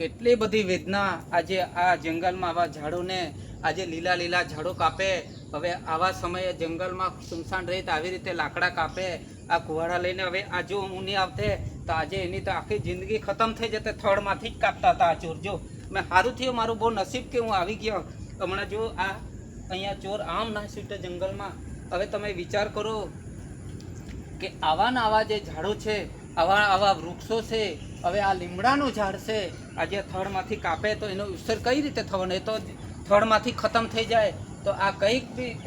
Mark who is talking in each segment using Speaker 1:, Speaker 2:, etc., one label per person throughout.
Speaker 1: કેટલી બધી વેદના આજે આ જંગલમાં આવા ઝાડોને આજે લીલા લીલા ઝાડો કાપે. હવે આવા સમયે જંગલમાં સુમસાન રહી તો આવી રીતે લાકડા કાપે. આ કુવાડા લઈને હવે આ જો હું નહીં આવતે, તો આજે એની તો આખી જિંદગી ખતમ થઈ જતે થડમાંથી જ કાપતા હતા આ ચોર. જો, મેં સારું થયું, મારું બહુ નસીબ કે હું આવી ગયો. હમણાં જો આ અહીંયા ચોર આમ ના છૂટે જંગલમાં. હવે તમે વિચાર કરો કે આવા ને આવા જે ઝાડો છે આવા આવા વૃક્ષો છે, હવે આ લીમડાનું ઝાડ છે, આજે થડમાંથી કાપે તો એનો ઉછેર કઈ રીતે થવાનો એ તો થડમાંથી ખતમ થઈ જાય. તો આ કંઈક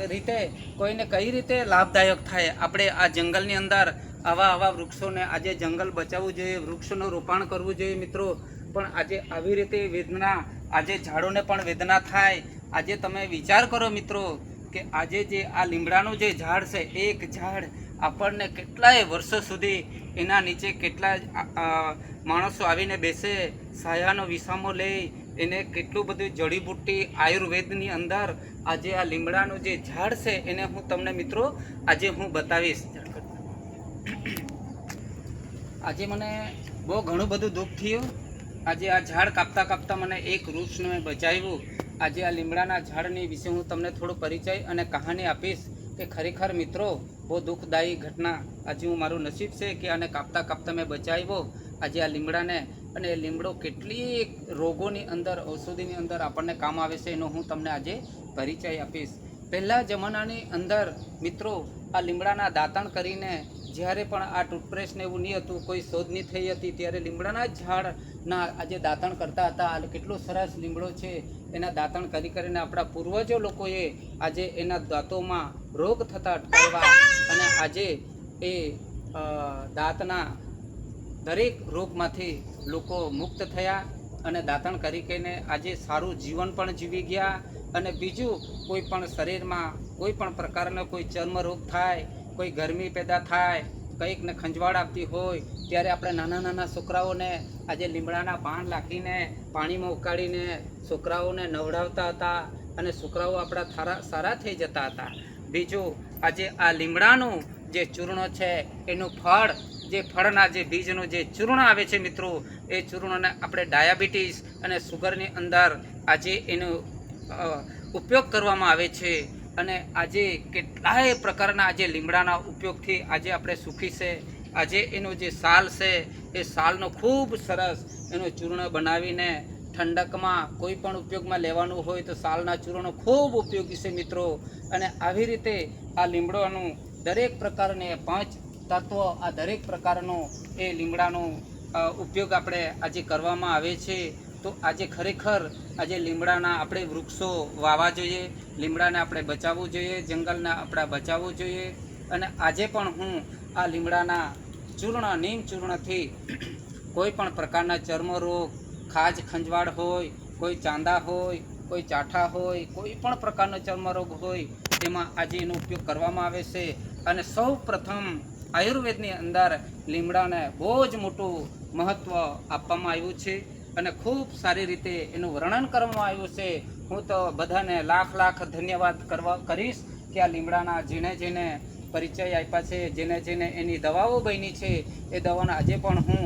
Speaker 1: રીતે કોઈને કઈ રીતે લાભદાયક થાય? આપણે આ જંગલની અંદર આવા આવા વૃક્ષોને આજે જંગલ બચાવવું જોઈએ, વૃક્ષોનું રોપાણ કરવું જોઈએ મિત્રો. પણ આજે આવી રીતે વેદના, આજે ઝાડોને પણ વેદના થાય. આજે તમે વિચાર કરો મિત્રો કે આજે જે આ લીમડાનું જે ઝાડ છે, એક ઝાડ આપણને કેટલાય વર્ષો સુધી એના નીચે કેટલા માણસો આવીને બેસે, સાયાનો વિસામો લે એને કેટલું બધું જડીબુટ્ટી આયુર્વેદની અંદર આજે આ લીમડાનું જે ઝાડ છે, એને હું તમને મિત્રો આજે હું બતાવીશ. આજે મને બહુ ઘણું બધું દુઃખ થયું. આજે આ ઝાડ કાપતા કાપતા મને એક વૃક્ષને મેં બચાવ્યું. આજે આ લીમડાના ઝાડની વિશે હું તમને થોડો પરિચય અને કહાની આપીશ કે ખરેખર મિત્રો બહુ દુઃખદાયી ઘટના આજે હું મારું નસીબ છે કે આને કાપતા કાપતા મેં બચાવ્યો. આજે આ લીમડાને અને એ લીમડો કેટલી રોગોની અંદર, ઔષધિની અંદર આપણને કામ આવે છે એનો હું તમને આજે પરિચય આપીશ. પહેલાં જમાનાની અંદર મિત્રો આ લીમડાના દાંતણ કરીને જ્યારે પણ આ ટૂથબ્રશને એવું નહીં હતું, કોઈ શોધ નહીં થઈ હતી, ત્યારે લીમડાના ઝાડના આજે દાંતણ કરતા હતા. આ કેટલો સરસ લીમડો છે. એના દાંતણ કરી કરીને આપણા પૂર્વજો લોકોએ આજે એના દાંતોમાં રોગ થતા અટકાવવા અને આજે એ દાંતના દરેક રોગમાંથી લોકો મુક્ત થયા અને દાંતણ કરી કરીને આજે સારું જીવન પણ જીવી ગયા. અને બીજું કોઈ પણ શરીરમાં કોઈ પણ પ્રકારનો કોઈ ચર્મ રોગ થાય કોઈ ગરમી પેદા થાય કંઈકને ખંજવાળ આપતી હોય, ત્યારે આપણે નાના નાના છોકરાઓને આજે લીમડાના પાન લાખીને, પાણીમાં ઉકાળીને છોકરાઓને નવડાવતા હતા અને છોકરાઓ આપણા થારા સારા થઈ જતા હતા. બીજું, આજે આ લીમડાનું જે ચૂર્ણ છે, એનું ફળ, જે ફળના જે બીજનું જે ચૂર્ણ આવે છે મિત્રો, એ ચૂર્ણને આપણે ડાયાબિટીસ અને સુગરની અંદર આજે એનો ઉપયોગ કરવામાં આવે છે. અને આજે કેટલાય પ્રકારના આજે લીમડાના ઉપયોગથી આજે આપણે સુખી છે. આજે એનો જે સાલ છે, એ સાલનો ખૂબ સરસ એનો ચૂર્ણ બનાવીને ઠંડકમાં કોઈ પણ ઉપયોગમાં લેવાનું હોય તો સાલના ચૂર્ણો ખૂબ ઉપયોગી છે મિત્રો. અને આવી રીતે આ લીમડાનું દરેક પ્રકારને પાંચ તત્વ આ દરેક પ્રકારનો એ લીમડાનો ઉપયોગ આપણે આજે કરવામાં આવે છે. તો આજે ખરેખર આજે લીમડાના આપણે વૃક્ષો વાવવા જોઈએ, લીમડાને આપણે બચાવવું જોઈએ, જંગલને આપણે બચાવવું જોઈએ. અને આજે પણ હું આ લીમડાના ચૂર્ણ નીમ ચૂર્ણથી કોઈ પણ પ્રકારના ચર્મરોગ ખાજ, ખંજવાળ હોય, કોઈ ચાંદા હોય, કોઈ ચાઠા હોય, કોઈ પણ પ્રકારનો ચર્મરોગ હોય, તેમાં આજે એનો ઉપયોગ કરવામાં આવે છે. અને સૌ પ્રથમ આયુર્વેદની અંદર લીમડાને બહુ જ મોટું મહત્ત્વ આપવામાં આવ્યું છે. અને ખૂબ સારી રીતે એનું વર્ણન કરવામાં આવ્યું છે. હું તો બધાને લાખ લાખ ધન્યવાદ કરવા કરીશ કે આ લીમડાના જીણે જેને પરિચય આપ્યા છે, જેને જેને એની દવાઓ બની છે, એ દવાના આજે પણ હું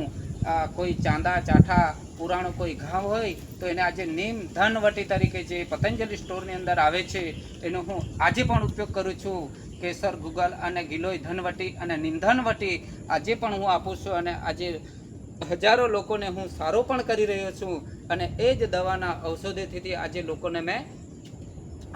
Speaker 1: કોઈ ચાંદા, ચાઠા, પુરાણો, કોઈ ઘાવ હોય, તો એને આજે નીમ ધનવટી તરીકે જે પતંજલિ સ્ટોરની અંદર આવે છે, એનો હું આજે પણ ઉપયોગ કરું છું. કેસર, ગુગલ અને ગિલોય ધનવટી અને નિંધનવટી આજે પણ હું આપું છું અને આજે હજારો લોકોને હું સારો પણ કરી રહ્યો છું અને એ જ દવાના ઔષધિથી આજે લોકોને મેં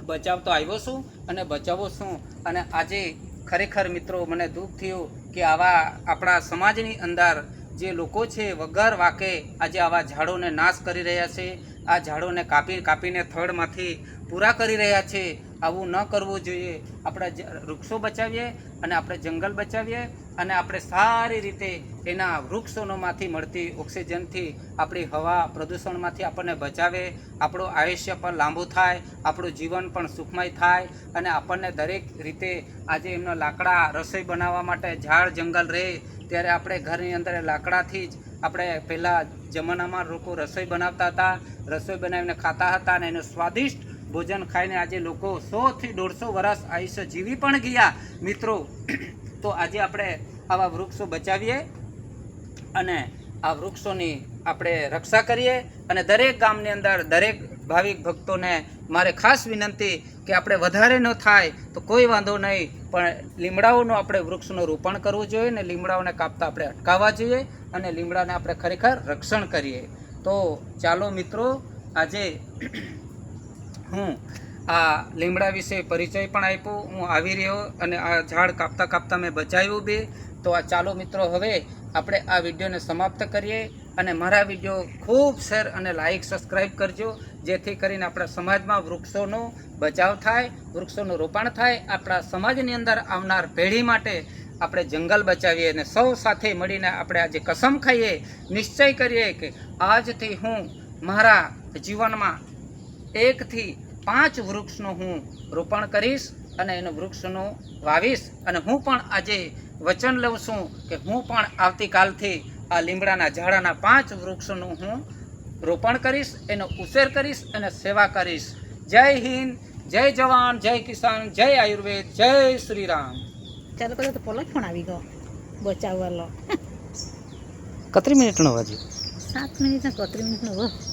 Speaker 1: બચાવતો આવ્યો છું અને બચાવો છું. અને આજે ખરેખર મિત્રો મને દુઃખ થયું કે આવા આપણા સમાજની અંદર જે લોકો છે, વગર વાકે આજે આવા ઝાડોને નાશ કરી રહ્યા છે. આ ઝાડોને કાપી, કાપીને થડમાંથી પૂરા કરી રહ્યા છે. આવું ન કરવું જોઈએ. આપણે વૃક્ષો બચાવીએ અને આપણે જંગલ બચાવીએ. અને આપણે સારી રીતે એના વૃક્ષોમાંથી મળતી ઓક્સિજનથી આપણી હવા પ્રદૂષણમાંથી આપણને બચાવે, આપણું આયુષ્ય પણ લાંબુ થાય, આપણું જીવન પણ સુખમય થાય અને આપણને દરેક રીતે આજે એમનો લાકડા રસોઈ બનાવવા માટે ઝાડ, જંગલ રહે ત્યારે આપણે ઘરની અંદર લાકડાથી જ આપણે પહેલાં જમાનામાં લોકો રસોઈ બનાવતા હતા. રસોઈ બનાવીને ખાતા હતા અને એનું સ્વાદિષ્ટ ભોજન ખાઈને આજે લોકો સોથી દોઢસો વર્ષ આયુષ્ય જીવી પણ ગયા. મિત્રો તો આજે આપણે આવા વૃક્ષો બચાવીએ અને આ વૃક્ષોની આપણે રક્ષા કરીએ અને દરેક ગામની અંદર દરેક ભાવિક ભક્તોને મારે ખાસ વિનંતી કે આપણે વધારે ન થાય તો કોઈ વાંધો નહીં, પણ લીમડાઓનું આપણે વૃક્ષનું રોપણ કરવું જોઈએ ને લીમડાઓને કાપતા આપણે અટકાવવા જોઈએ અને લીમડાને આપણે ખરેખર રક્ષણ કરીએ. તો ચાલો મિત્રો, આજે હું આ લીમડા વિશે પરિચય પણ આપ્યો. હું આવી રહ્યો અને આ ઝાડ કાપતા કાપતા મેં બચાવ્યું બી. તો આ ચાલો મિત્રો, હવે આપણે આ વિડીયોને સમાપ્ત કરીએ અને મારા વીડિયો ખૂબ શેર અને લાઇક સબસ્ક્રાઈબ કરજો, જેથી કરીને આપણા સમાજમાં વૃક્ષોનો બચાવ થાય, વૃક્ષોનું રોપણ થાય, આપણા સમાજની અંદર આવનાર પેઢી માટે આપણે જંગલ બચાવીએ અને સૌ સાથે મળીને આપણે આજે કસમ ખાઈએ. નિશ્ચય કરીએ કે આજથી હું મારા જીવનમાં એકથી પાંચ વૃક્ષનું હું રોપણ કરીશ અને એનું વૃક્ષનું વાવીશ. અને હું પણ આજે વચન લઉં છું કે હું પણ આવતીકાલથી આ લીમડાના ઝાડાના પાંચ વૃક્ષનું હું રોપણ કરીશ એનો ઉછેર કરીશ અને સેવા કરીશ. જય હિન્દ જય જવાન જય કિસાન જય આયુર્વેદ જય શ્રી રામ
Speaker 2: ચાલો કદાચ તો પોલો ફોન આવી ગયો. બચાવવાનો
Speaker 1: કતરી મિનિટનો વાજી
Speaker 2: સાત મિનિટ કતરી મિનિટનો મિનિટનો